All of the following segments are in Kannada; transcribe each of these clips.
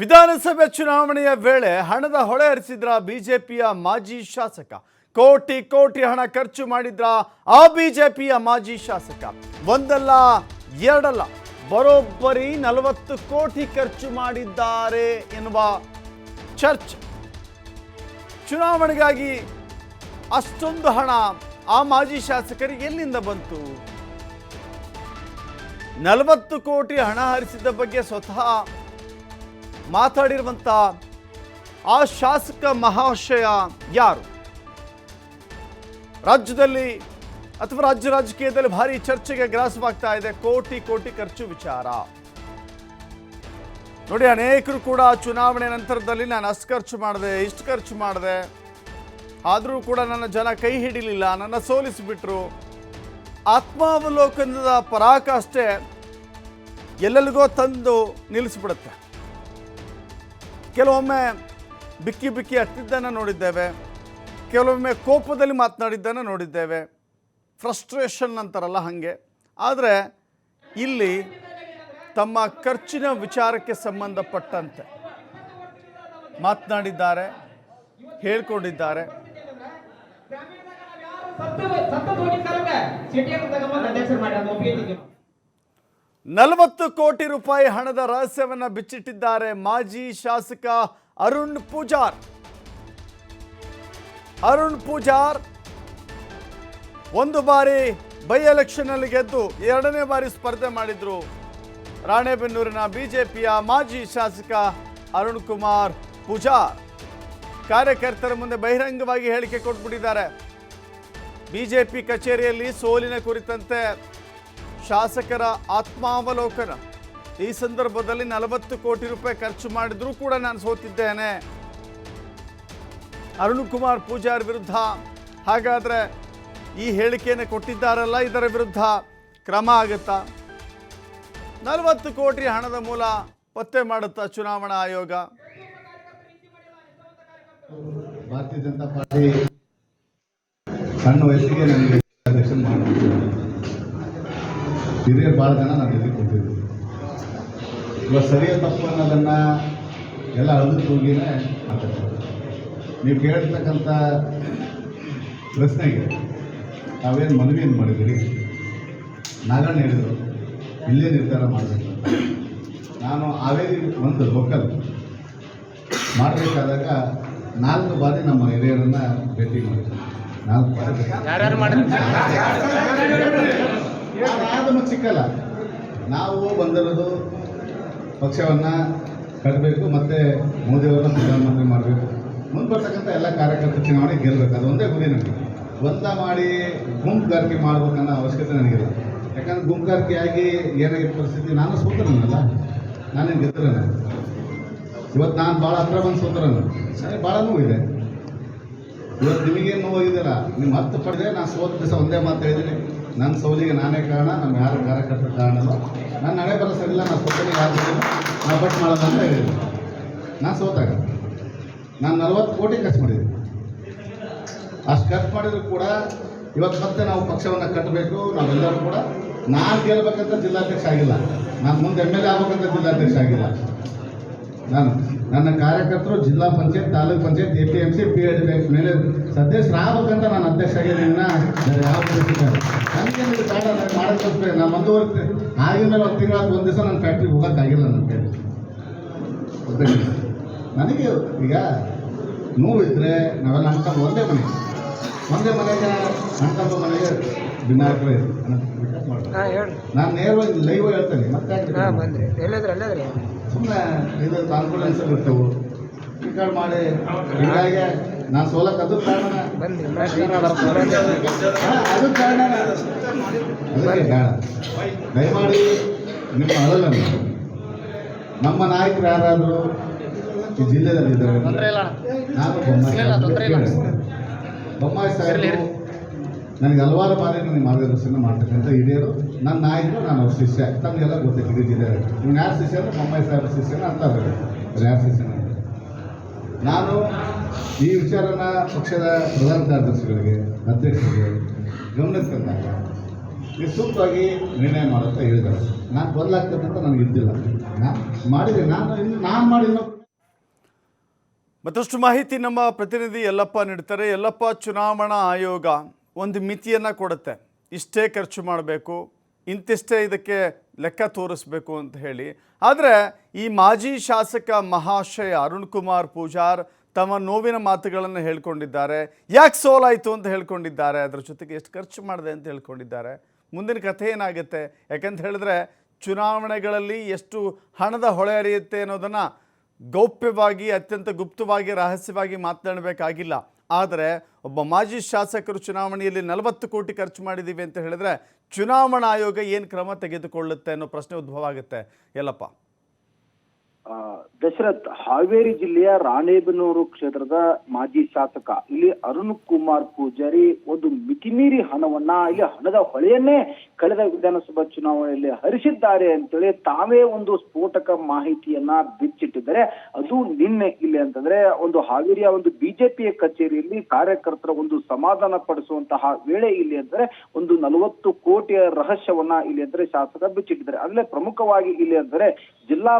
ವಿಧಾನಸಭೆ ಚುನಾವಣೆಯ ವೇಳೆ ಹಣದ ಹೊಳೆ ಹರಿಸಿದ್ರ ಬಿಜೆಪಿಯ ಮಾಜಿ ಶಾಸಕ. ಕೋಟಿ ಕೋಟಿ ಹಣ ಖರ್ಚು ಮಾಡಿದ್ರ ಆ ಬಿಜೆಪಿಯ ಮಾಜಿ ಶಾಸಕ. ಒಂದಲ್ಲ, ಎರಡಲ್ಲ, ಬರೋಬ್ಬರಿ ನಲವತ್ತು ಕೋಟಿ ಖರ್ಚು ಮಾಡಿದ್ದಾರೆ ಎನ್ನುವ ಚರ್ಚೆ. ಚುನಾವಣೆಗಾಗಿ ಅಷ್ಟೊಂದು ಹಣ ಆ ಮಾಜಿ ಶಾಸಕರಿಗೆ ಎಲ್ಲಿಂದ ಬಂತು? ನಲವತ್ತು ಕೋಟಿ ಹಣ ಹರಿಸಿದ ಬಗ್ಗೆ ಸ್ವತಃ ಮಾತಾಡಿರುವಂಥ ಆ ಶಾಸಕ ಮಹಾಶಯ ಯಾರು? ರಾಜ್ಯದಲ್ಲಿ ಅಥವಾ ರಾಜ್ಯ ರಾಜಕೀಯದಲ್ಲಿ ಭಾರಿ ಚರ್ಚೆಗೆ ಗ್ರಾಸವಾಗ್ತಾ ಇದೆ. ಕೋಟಿ ಕೋಟಿ ಖರ್ಚು ವಿಚಾರ. ನೋಡಿ, ಅನೇಕರು ಕೂಡ ಚುನಾವಣೆ ನಂತರದಲ್ಲಿ ನಾನು ಅಷ್ಟು ಖರ್ಚು ಮಾಡಿದೆ, ಇಷ್ಟು ಖರ್ಚು ಮಾಡಿದೆ. ಆದರೂ ಕೂಡ ನನ್ನ ಜನ ಕೈ ಹಿಡಿಲಿಲ್ಲ, ನನ್ನ ಸೋಲಿಸಿಬಿಟ್ರು. ಆತ್ಮಾವಲೋಕನದ ಪರಾಕಾಷ್ಟೆ ಎಲ್ಲೆಲ್ಲಿಗೋ ತಂದು ನಿಲ್ಲಿಸ್ಬಿಡುತ್ತೆ. ಕೆಲವೊಮ್ಮೆ ಬಿಕ್ಕಿ ಬಿಕ್ಕಿ ಹತ್ತಿದ್ದನ್ನು ನೋಡಿದ್ದೇವೆ, ಕೆಲವೊಮ್ಮೆ ಕೋಪದಲ್ಲಿ ಮಾತನಾಡಿದ್ದನ್ನು ನೋಡಿದ್ದೇವೆ ಫ್ರಸ್ಟ್ರೇಷನ್ ಅಂತಾರಲ್ಲ ಹಾಗೆ. ಆದರೆ ಇಲ್ಲಿ ತಮ್ಮ ಖರ್ಚಿನ ವಿಚಾರಕ್ಕೆ ಸಂಬಂಧಪಟ್ಟಂತೆ ಮಾತನಾಡಿದ್ದಾರೆ, ಹೇಳ್ಕೊಂಡಿದ್ದಾರೆ. ನಲವತ್ತು ಕೋಟಿ ರೂಪಾಯಿ ಹಣದ ರಹಸ್ಯವನ್ನು ಬಿಚ್ಚಿಟ್ಟಿದ್ದಾರೆ ಮಾಜಿ ಶಾಸಕ ಅರುಣ್ ಪೂಜಾರ್. ಅರುಣ್ ಪೂಜಾರ್ ಒಂದು ಬಾರಿ ಬೈ ಎಲೆಕ್ಷನ್ ಅಲ್ಲಿ ಗೆದ್ದು ಎರಡನೇ ಬಾರಿ ಸ್ಪರ್ಧೆ ಮಾಡಿದ್ರು. ರಾಣೆಬೆನ್ನೂರಿನ ಬಿಜೆಪಿಯ ಮಾಜಿ ಶಾಸಕ ಅರುಣ್ ಕುಮಾರ್ ಪೂಜಾರ್. ಕಾರ್ಯಕರ್ತರ ಮುಂದೆ ಬಹಿರಂಗವಾಗಿ ಹೇಳಿಕೆ ಕೊಟ್ಬಿಟ್ಟಿದ್ದಾರೆ. ಬಿಜೆಪಿ ಕಚೇರಿಯಲ್ಲಿ ಸೋಲಿನ ಕುರಿತಂತೆ ಶಾಸಕರ ಆತ್ಮಾವಲೋಕನ. ಈ ಸಂದರ್ಭದಲ್ಲಿ ನಲವತ್ತು ಕೋಟಿ ರೂಪಾಯಿ ಖರ್ಚು ಮಾಡಿದರೂ ಕೂಡ ನಾನು ಸೋತಿದ್ದೇನೆ. ಅರುಣ್ ಕುಮಾರ್ ಪೂಜಾರ್ ವಿರುದ್ಧ. ಹಾಗಾದರೆ ಈ ಹೇಳಿಕೆಯನ್ನು ಕೊಟ್ಟಿದ್ದಾರಲ್ಲ, ಇದರ ವಿರುದ್ಧ ಕ್ರಮ ಆಗುತ್ತಾ? ನಲವತ್ತು ಕೋಟಿ ಹಣದ ಮೂಲ ಪತ್ತೆ ಮಾಡುತ್ತಾ ಚುನಾವಣಾ ಆಯೋಗ? ಭಾರತೀಯ ಜನತಾ ಪಾರ್ಟಿ ಸಣ್ಣ ವಯಸ್ಸಿಗೆ ನನಗೆ ಹಿರಿಯರು ಭಾಳ ಜನ ನಾನು ಎದುರು ಕೊಟ್ಟಿದ್ದೆ ಇವಾಗ ಸರಿಯ ತಪ್ಪು ಅನ್ನೋದನ್ನು ಎಲ್ಲ ಅಳಿದು ಹೋಗಿನೇ ಮಾತಾಡ್ತಾರೆ ನೀವು ಕೇಳ್ತಕ್ಕಂಥ ಪ್ರಶ್ನೆಗೆ ತಾವೇನು ಮನವಿಯನ್ನು ಮಾಡಿದ್ದೀರಿ? ನಾಗಣ್ಣ ಹೇಳಿದರು, ಇಲ್ಲೇ ನಿರ್ಧಾರ ಮಾಡಬೇಕು. ನಾನು ಹಾವೇರಿ ಒಂದು ಲೋಕಲ್ ಮಾಡಬೇಕಾದಾಗ ನಾಲ್ಕು ಬಾರಿ ನಮ್ಮ ಹಿರಿಯರನ್ನು ಭೇಟಿ ಮಾಡಿದ್ದೆ. ನಾಲ್ಕು ಬಾರಿ ಯಾರ್ಯಾರು ಅದನ್ನು ಸಿಕ್ಕಲ್ಲ. ನಾವು ಬಂದಿರೋದು ಪಕ್ಷವನ್ನು ಕಟ್ಟಬೇಕು ಮತ್ತು ಮೋದಿಯವರನ್ನ ಪ್ರಧಾನಮಂತ್ರಿ ಮಾಡಬೇಕು. ಮುಂದೆ ಬರ್ತಕ್ಕಂಥ ಎಲ್ಲ ಕಾರ್ಯಕರ್ತರು ಚುನಾವಣೆ ಗೆಲ್ಲಬೇಕು ಅದು ಒಂದೇ ಗುರಿ ನನಗೆ ಒಂದ ಮಾಡಿ ಗುಂಪುಗಾರಿಕೆ ಮಾಡ್ಬೇಕನ್ನೋ ಅವಶ್ಯಕತೆ ನನಗಿಲ್ಲ. ಯಾಕಂದ್ರೆ ಗುಂಪುಗಾರಿಕೆಯಾಗಿ ಏನಾಗಿತ್ತು ಪರಿಸ್ಥಿತಿ? ನಾನು ಸೋತರನಲ್ಲ. ನಾನೇನು ಗೆದ್ದರನ? ಇವತ್ತು ನಾನು ಭಾಳ ಹತ್ರ ಬಂದು ಸೋತರನು? ನನಗೆ ಭಾಳ ನೋವಿದೆ. ಇವತ್ತು ನಿಮಗೇನು ನೋವಾಗಿದ್ದಲ್ಲ ನಿಮ್ಮ ಹತ್ತು ಪಡೆದ್ರೆ ನಾನು ಸೋತ ದಿವಸ ಒಂದೇ ಮಾತು ಹೇಳಿದ್ದೀನಿ ನನ್ನ ಸೋಲಿಗೆ ನಾನೇ ಕಾರಣ, ನಮ್ಮ ಯಾರು ಕಾರ್ಯಕರ್ತರ ಕಾರಣ ಅಲ್ಲ ನನ್ನ ಹಣೆ ಬರೋ ಸರಿಲ್ಲ ನಾನು ಸೋತಲ್ಲಿ ಯಾರು ನಾನು ಬಟ್ ಮಾಡೋದು ಅಂತ ನಾನು ಸೋತಾಗ ನಾನು ನಲ್ವತ್ತು ಕೋಟಿ ಖರ್ಚು ಮಾಡಿದ್ದೀನಿ ಅಷ್ಟು ಖರ್ಚು ಮಾಡಿದ್ರು ಕೂಡ ಇವತ್ತು ಮತ್ತೆ ನಾವು ಪಕ್ಷವನ್ನು ಕಟ್ಟಬೇಕು, ನಾವೆಲ್ಲರೂ ಕೂಡ. ನಾನು ಗೆಲ್ಬೇಕಂತ ಜಿಲ್ಲಾಧ್ಯಕ್ಷ ಆಗಿಲ್ಲ. ನಾನು ಮುಂದೆ ಎಂ ಎಲ್ ಎ ಆಗಬೇಕಂತ ಜಿಲ್ಲಾಧ್ಯಕ್ಷ ಆಗಿಲ್ಲ. ನಾನು ನನ್ನ ಕಾರ್ಯಕರ್ತರು ಜಿಲ್ಲಾ panchayat taluk panchayat A P M C P H bank ಮೇಲೆ ಸದಸ್ಯರು ಆಗ್ಬೇಕಂತ ನಾನು ಅಧ್ಯಕ್ಷ ಆಗಿದ್ದೀನ. ಯಾವ ಪರಿಸ್ಥಿತಿ ಇಲ್ಲ. ನನಗೆ ಇದು ಬೇಡ ನನಗೆ ಮಾಡೋದಕ್ಕೋಸ್ಕರ ನಾನು ಮುಂದುವರಿತೆ. ಆಗಿದ ಮೇಲೆ ಒಂದು ತಿಂಗಳ ಒಂದು ದಿವಸ ನನ್ನ ಫ್ಯಾಕ್ಟ್ರಿಗೆ ಹೋಗೋಕ್ಕಾಗಿಲ್ಲ ನನ್ನ ನನಗೆ ಈಗ ನೋವಿದ್ರೆ ನಾವೆಲ್ಲ ಅಣ್ಣ ಒಂದೇ ಮನೆ. ಒಂದೇ ಮನೆಗೆ ಅಣ್ಣ ಮನೆಗೆ ಭಿನ್ನಾಭಿಪ್ರಾಯ ಇದೆ. ಹಾಂ ಹೇಳಿ ನಾನು ನೇರವಾಗಿ ಲೈವ್ ಹೇಳ್ತೇನೆ. ಮತ್ತೆ ಸುಮ್ಮನೆ ಇದು ಕಾನ್ಫಿಡೆನ್ಸ್ ಬಿಡ್ತೇವೆ ಈ ಕಡೆ ಮಾಡಿ. ಹೀಗಾಗಿ ನಾನು ಸೋಲಕ್ಕೆ ಅದು ಕಾರಣ ಅದು ಕಾರಣ ಅದಕ್ಕೆ ಬೇಡ. ದಯಮಾಡಿ ನಿಮ್ಮ ಅಳಲನ್ನು. ನಮ್ಮ ನಾಯಕರು ಯಾರಾದರೂ ಈ ಜಿಲ್ಲೆಯಲ್ಲಿ ಇದ್ದಾರೆ ನಾನು ಬೊಮ್ಮಾಯಿ ಬೊಮ್ಮಾಯಿ ಸಾಹೇಬರು ನನಗೆ ಹಲವಾರು ಬಾರಿ ನನಗೆ ಮಾರ್ಗದರ್ಶನ ಮಾಡ್ತಕ್ಕಂಥ ಹಿರಿಯರು, ನನ್ನ ನಾಯಕರು, ನಾನು ಅವ್ರ ಶಿಷ್ಯ ತಮಗೆಲ್ಲ ಇಡೀ ನಿಮ್ಗೆ ಇವ್ನು ಯಾರು ಶಿಷ್ಯ ಅಂದ್ರೆ ಬೊಮ್ಮಾಯಿ ಸಾಹೇಬ್ರ ಶಿಷ್ಯನ ಅಂತ ಯಾರು ಶಿಷ್ಯನ ನಾನು ಈ ವಿಚಾರನ ಪಕ್ಷದ ಪ್ರಧಾನ ಕಾರ್ಯದರ್ಶಿಗಳಿಗೆ, ಅಧ್ಯಕ್ಷರಿಗೆ ಗಮನಕ್ಕೆ ತಂದಾಗ ಇದು ಸೂಕ್ತವಾಗಿ ನಿರ್ಣಯ ಮಾಡುತ್ತಾ ಹೇಳಿದ್ದಾರೆ. ನಾನು ಬದಲಾಗ್ತಕ್ಕಂಥ ನನಗೆ ಇದ್ದಿಲ್ಲ. ನಾನು ಮಾಡಿದ್ದೀನಿ ನಾನು ಇನ್ನು ನಾನು ಮಾಡಿಲ್ಲ. ಮತ್ತಷ್ಟು ಮಾಹಿತಿ ನಮ್ಮ ಪ್ರತಿನಿಧಿ ಯಲ್ಲಪ್ಪ ನೀಡ್ತಾರೆ. ಯಲ್ಲಪ್ಪ, ಚುನಾವಣಾ ಆಯೋಗ. ಒಂದು ಮಿತಿಯನ್ನು ಕೊಡುತ್ತೆ. ಇಷ್ಟೇ ಖರ್ಚು ಮಾಡಬೇಕು, ಇಂತಿಷ್ಟೇ ಇದಕ್ಕೆ ಲೆಕ್ಕ ತೋರಿಸ್ಬೇಕು ಅಂತ ಹೇಳಿ. ಆದರೆ ಈ ಮಾಜಿ ಶಾಸಕ ಮಹಾಶಯ ಅರುಣ್ ಕುಮಾರ್ ಪೂಜಾರ್ ತಮ್ಮ ನೋವಿನ ಮಾತುಗಳನ್ನು ಹೇಳ್ಕೊಂಡಿದ್ದಾರೆ. ಯಾಕೆ ಸೋಲಾಯಿತು ಅಂತ ಹೇಳ್ಕೊಂಡಿದ್ದಾರೆ. ಅದರ ಜೊತೆಗೆ ಎಷ್ಟು ಖರ್ಚು ಮಾಡಿದೆ ಅಂತ ಹೇಳ್ಕೊಂಡಿದ್ದಾರೆ. ಮುಂದಿನ ಕಥೆ ಏನಾಗುತ್ತೆ? ಯಾಕಂತ ಹೇಳಿದ್ರೆ ಚುನಾವಣೆಗಳಲ್ಲಿ ಎಷ್ಟು ಹಣದ ಹೊಳೆ ಅರಿಯುತ್ತೆ ಅನ್ನೋದನ್ನು ಗೌಪ್ಯವಾಗಿ, ಅತ್ಯಂತ ಗುಪ್ತವಾಗಿ, ರಹಸ್ಯವಾಗಿ ಮಾತನಾಡಬೇಕಾಗಿಲ್ಲ. ಆದರೆ ಒಬ್ಬ ಮಾಜಿ ಶಾಸಕರು ಚುನಾವಣೆಯಲ್ಲಿ ನಲವತ್ತು ಕೋಟಿ ಖರ್ಚು ಮಾಡಿದ್ದೀವಿ ಅಂತ ಹೇಳಿದ್ರೆ ಚುನಾವಣಾ ಆಯೋಗ ಏನು ಕ್ರಮ ತೆಗೆದುಕೊಳ್ಳುತ್ತೆ ಅನ್ನೋ ಪ್ರಶ್ನೆ ಉದ್ಭವ ಆಗುತ್ತೆ. ಎಲ್ಲಪ್ಪ ದಶರಥ್ ಹಾವೇರಿ ಜಿಲ್ಲೆಯ ರಾಣೇಬೆನ್ನೂರು ಕ್ಷೇತ್ರದ ಮಾಜಿ ಶಾಸಕ, ಇಲ್ಲಿ ಅರುಣ್ ಕುಮಾರ್ ಪೂಜಾರಿ ಒಂದು ಮಿತಿಮೀರಿ ಹಣವನ್ನ, ಇಲ್ಲಿ ಹಣದ ಹೊಳೆಯನ್ನೇ ಕಳೆದ ವಿಧಾನಸಭಾ ಚುನಾವಣೆಯಲ್ಲಿ ಹರಿಸಿದ್ದಾರೆ ಅಂತೇಳಿ ತಾವೇ ಒಂದು ಸ್ಫೋಟಕ ಮಾಹಿತಿಯನ್ನ ಬಿಚ್ಚಿಟ್ಟಿದ್ದಾರೆ. ಅದು ನಿನ್ನೆ ಇಲ್ಲಿ ಅಂತಂದ್ರೆ ಒಂದು ಹಾವೇರಿಯ ಒಂದು ಬಿಜೆಪಿಯ ಕಚೇರಿಯಲ್ಲಿ ಕಾರ್ಯಕರ್ತರ ಒಂದು ಸಮಾಧಾನ ಪಡಿಸುವಂತಹ ವೇಳೆ ಇಲ್ಲಿ ಅಂದ್ರೆ ಒಂದು ನಲವತ್ತು ಕೋಟಿಯ ರಹಸ್ಯವನ್ನ ಇಲ್ಲಿ ಅಂದ್ರೆ ಶಾಸಕ ಬಿಚ್ಚಿಟ್ಟಿದ್ದಾರೆ. ಅಲ್ಲೇ ಪ್ರಮುಖವಾಗಿ ಇಲ್ಲಿ ಅಂದ್ರೆ ಜಿಲ್ಲಾ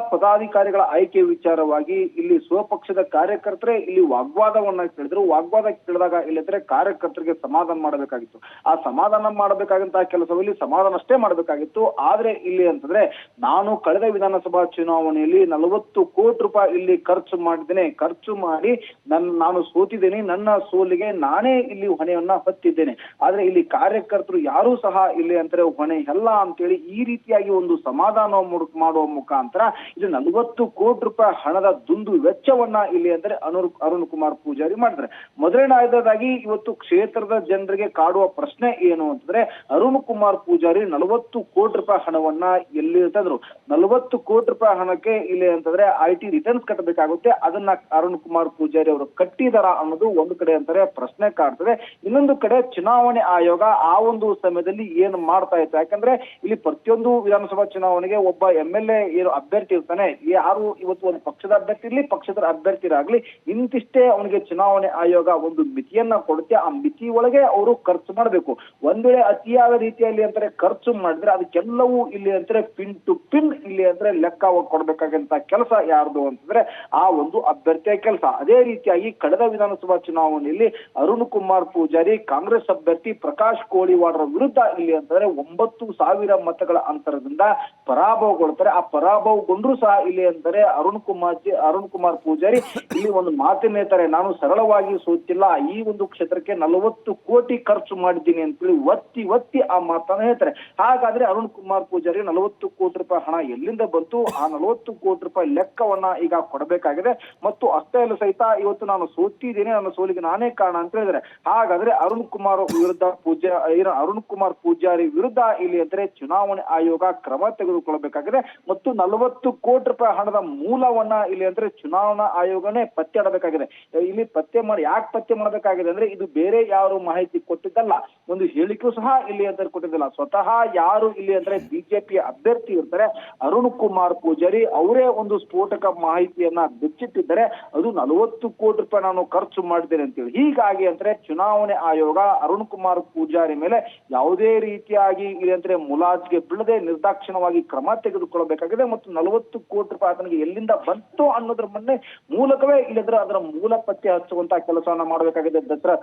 ಪದಾಧಿಕಾರಿಗಳ ಆಯ್ಕೆ ವಿಚಾರವಾಗಿ ಇಲ್ಲಿ ಸ್ವಪಕ್ಷದ ಕಾರ್ಯಕರ್ತರೇ ಇಲ್ಲಿ ವಾಗ್ವಾದವನ್ನ ಕೇಳಿದ್ರು. ವಾಗ್ವಾದ ಕೇಳಿದಾಗ ಇಲ್ಲಿದ್ರೆ ಕಾರ್ಯಕರ್ತರಿಗೆ ಸಮಾಧಾನ ಮಾಡಬೇಕಾಗಿತ್ತು. ಆ ಸಮಾಧಾನ ಮಾಡಬೇಕಾದಂತಹ ಕೆಲಸದಲ್ಲಿ ಸಮಾಧಾನ ಅಷ್ಟೇ ಮಾಡಬೇಕಾಗಿತ್ತು. ಆದ್ರೆ ಇಲ್ಲಿ ಅಂತಂದ್ರೆ ನಾನು ಕಳೆದ ವಿಧಾನಸಭಾ ಚುನಾವಣೆಯಲ್ಲಿ ನಲವತ್ತು ಕೋಟಿ ರೂಪಾಯಿ ಇಲ್ಲಿ ಖರ್ಚು ಮಾಡಿದ್ದೇನೆ. ಖರ್ಚು ಮಾಡಿ ನನ್ನ ನಾನು ಸೋತಿದ್ದೇನೆ. ನನ್ನ ಸೋಲಿಗೆ ನಾನೇ ಇಲ್ಲಿ ಹೊಣೆಯನ್ನ ಹೊತ್ತಿದ್ದೇನೆ. ಆದ್ರೆ ಇಲ್ಲಿ ಕಾರ್ಯಕರ್ತರು ಯಾರೂ ಸಹ ಇಲ್ಲಿ ಅಂತಾರೆ ಹೊಣೆ ಎಲ್ಲ ಅಂತೇಳಿ ಈ ರೀತಿಯಾಗಿ ಒಂದು ಸಮಾಧಾನ ಮುಡ್- ಮಾಡುವ ಮುಖಾಂತರ ಇದು ನಲವತ್ತು ಕೋಟಿ ರೂಪಾಯಿ ಹಣದ ದುಂದು ವೆಚ್ಚವನ್ನ ಇಲ್ಲಿ ಅಂದ್ರೆ ಅನುರ್, ಅರುಣ್ ಕುಮಾರ್ ಪೂಜಾರಿ ಮಾಡಿದ್ರೆ ಮೊದಲನೇದಾಗಿ ಇವತ್ತು ಕ್ಷೇತ್ರದ ಜನರಿಗೆ ಕಾಡುವ ಪ್ರಶ್ನೆ ಏನು ಅಂತಂದ್ರೆ ಅರುಣ್ ಕುಮಾರ್ ಪೂಜಾರಿ ನಲವತ್ತು ಕೋಟಿ ರೂಪಾಯಿ ಹಣವನ್ನ ಎಲ್ಲಿ ತಂದ್ರು ನಲವತ್ತು ಕೋಟಿ ರೂಪಾಯಿ ಹಣಕ್ಕೆ ಇಲ್ಲಿ ಅಂತಂದ್ರೆ ಐ ಟಿ ರಿಟರ್ನ್ಸ್ ಕಟ್ಟಬೇಕಾಗುತ್ತೆ. ಅದನ್ನ ಅರುಣ್ ಕುಮಾರ್ ಪೂಜಾರಿ ಅವರು ಕಟ್ಟಿದಾರ ಅನ್ನೋದು ಒಂದು ಕಡೆ ಅಂತಾರೆ, ಪ್ರಶ್ನೆ ಕಾಡ್ತದೆ. ಇನ್ನೊಂದು ಕಡೆ ಚುನಾವಣೆ ಆಯೋಗ ಆ ಒಂದು ಸಮಯದಲ್ಲಿ ಏನು ಮಾಡ್ತಾ ಇತ್ತು? ಯಾಕಂದ್ರೆ ಇಲ್ಲಿ ಪ್ರತಿಯೊಂದು ವಿಧಾನಸಭಾ ಚುನಾವಣೆಗೆ ಒಬ್ಬ ಎಂ ಎಲ್ ಎ ಏನು ಅಭ್ಯರ್ಥಿ ಇರ್ತಾನೆ ಯಾರು ಇವತ್ತು ಒಂದು ಪಕ್ಷದ ಅಭ್ಯರ್ಥಿ ಇರ್ಲಿ ಪಕ್ಷದ ಅಭ್ಯರ್ಥಿರಾಗ್ಲಿ, ಇಂತಿಷ್ಟೇ ಅವನಿಗೆ ಚುನಾವಣೆ ಆಯೋಗ ಒಂದು ಮಿತಿಯನ್ನ ಕೊಡುತ್ತೆ. ಆ ಮಿತಿ ಒಳಗೆ ಅವರು ಖರ್ಚು ಮಾಡಬೇಕು. ಒಂದ್ ವೇಳೆ ಅತಿಯಾದ ರೀತಿಯಲ್ಲಿ ಅಂತಾರೆ ಖರ್ಚು ಮಾಡಿದ್ರೆ ಅದಕ್ಕೆಲ್ಲವೂ ಇಲ್ಲಿ ಅಂತಾರೆ ಪಿನ್ ಟು ಪಿನ್ ಇಲ್ಲಿ ಅಂದ್ರೆ ಲೆಕ್ಕ ಕೊಡ್ಬೇಕಾಗಂತ ಕೆಲಸ ಯಾರ್ದು ಅಂತಂದ್ರೆ ಆ ಒಂದು ಅಭ್ಯರ್ಥಿಯ ಕೆಲಸ. ಅದೇ ರೀತಿಯಾಗಿ ಕಳೆದ ವಿಧಾನಸಭಾ ಚುನಾವಣೆಯಲ್ಲಿ ಅರುಣ್ ಕುಮಾರ್ ಪೂಜಾರಿ, ಕಾಂಗ್ರೆಸ್ ಅಭ್ಯರ್ಥಿ ಪ್ರಕಾಶ್ ಕೋಳಿವಾಡರ ವಿರುದ್ಧ ಇಲ್ಲಿ ಅಂತಂದ್ರೆ ಒಂಬತ್ತು ಸಾವಿರ ಮತಗಳ ಅಂತರದಿಂದ ಪರಾಭವಗೊಳ್ತಾರೆ. ಆ ಪರಾಭವಗೊಂಡ್ರು ಸಹ ಇಲ್ಲಿ ಅಂತಾರೆ ಅರುಣ್ ಕುಮಾರ್ ಅರುಣ್ ಕುಮಾರ್ ಪೂಜಾರಿ, ಇಲ್ಲಿ ಒಂದು ಮಾತಿನ ಹೇಳ್ತಾರೆ. ನಾನು ಸರಳವಾಗಿ ಸೋತಿಲ್ಲ. ಈ ಒಂದು ಕ್ಷೇತ್ರಕ್ಕೆ ನಲವತ್ತು ಕೋಟಿ ಖರ್ಚು ಮಾಡಿದ್ದೀನಿ ಅಂತೇಳಿ ಒತ್ತಿ ಒತ್ತಿ ಆ ಮಾತನ್ನ ಹೇಳ್ತಾರೆ. ಹಾಗಾದ್ರೆ ಅರುಣ್ ಕುಮಾರ್ ಪೂಜಾರಿ, ನಲವತ್ತು ಕೋಟಿ ರೂಪಾಯಿ ಹಣ ಎಲ್ಲಿಂದ ಬಂತು? ಆ ನಲವತ್ತು ಕೋಟಿ ರೂಪಾಯಿ ಲೆಕ್ಕವನ್ನ ಈಗ ಕೊಡಬೇಕಾಗಿದೆ. ಮತ್ತು ಅಷ್ಟೇ ಅಲ್ಲ ಸಹಿತ ಇವತ್ತು ನಾನು ಸೋತಿದ್ದೀನಿ. ನನ್ನ ಸೋಲಿಗೆ ನಾನೇ ಕಾರಣ ಅಂತ ಹೇಳಿದ್ರೆ ಹಾಗಾದ್ರೆ ಅರುಣ್ ಕುಮಾರ್ ವಿರುದ್ಧ ಪೂಜಾ ಅರುಣ್ ಕುಮಾರ್ ಪೂಜಾರಿ ವಿರುದ್ಧ ಇಲ್ಲಿ ಅಂದ್ರೆ ಚುನಾವಣೆ ಆಯೋಗ ಕ್ರಮ ತೆಗೆದುಕೊಳ್ಳಬೇಕಾಗಿದೆ. ಮತ್ತು ನಲವತ್ತು ಕೋಟಿ ರೂಪಾಯಿ ಹಣದ ಮೂಲವನ್ನ ಇಲ್ಲಿ ಅಂದ್ರೆ ಚುನಾವಣಾ ಆಯೋಗನೇ ಪತ್ತೆ ಆಡಬೇಕಾಗಿದೆ ಇಲ್ಲಿ ಪತ್ತೆ ಮಾಡಿ, ಯಾಕೆ ಪತ್ತೆ ಮಾಡಬೇಕಾಗಿದೆ ಅಂದ್ರೆ ಇದು ಬೇರೆ ಯಾರು ಮಾಹಿತಿ ಕೊಟ್ಟಿದ್ದಲ್ಲ. ಒಂದು ಹೇಳಿಕೆಯೂ ಸಹ ಇಲ್ಲಿ ಅಂತ ಕೊಟ್ಟಿದ್ದಲ್ಲ. ಸ್ವತಃ ಯಾರು ಇಲ್ಲಿ ಅಂದ್ರೆ ಬಿಜೆಪಿ ಅಭ್ಯರ್ಥಿ ಇರ್ತಾರೆ, ಅರುಣ್ ಕುಮಾರ್ ಪೂಜಾರಿ ಅವರೇ ಒಂದು ಸ್ಫೋಟಕ ಮಾಹಿತಿಯನ್ನ ಬಿಚ್ಚಿಟ್ಟಿದ್ದಾರೆ. ಅದು ನಲವತ್ತು ಕೋಟಿ ರೂಪಾಯಿ ನಾನು ಖರ್ಚು ಮಾಡಿದ್ದೇನೆ ಅಂತೇಳಿ. ಹೀಗಾಗಿ ಅಂದ್ರೆ ಚುನಾವಣೆ ಆಯೋಗ ಅರುಣ್ ಕುಮಾರ್ ಪೂಜಾರಿ ಮೇಲೆ ಯಾವುದೇ ರೀತಿಯಾಗಿ ಇಲ್ಲಿ ಅಂದ್ರೆ ಮುಲಾಜ್ಗೆ ಬೀಳದೆ ನಿರ್ದಾಕ್ಷಿಣ್ಯವಾಗಿ ಕ್ರಮ ತೆಗೆದುಕೊಳ್ಳಬೇಕಾಗಿದೆ ಮತ್ತು ನಲವತ್ತು ಕೋಟಿ ರೂಪಾಯಿ ಆತನಿಗೆ ಎಲ್ಲಿಂದ ಬಂತು ಅನ್ನೋದ್ರ ಮೊನ್ನೆ ಮೂಲಕವೇ ಇಲ್ಲದ್ರೆ ಅದರ ಮೂಲ ಪತ್ತೆ ಹಚ್ಚುವಂತ ಕೆಲಸವನ್ನ ಮಾಡಬೇಕಾಗಿದೆ ದಸರಾ.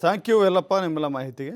ಥ್ಯಾಂಕ್ ಯು ಎಲ್ಲಪ್ಪ ನಿಮ್ಮೆಲ್ಲ ಮಾಹಿತಿಗೆ.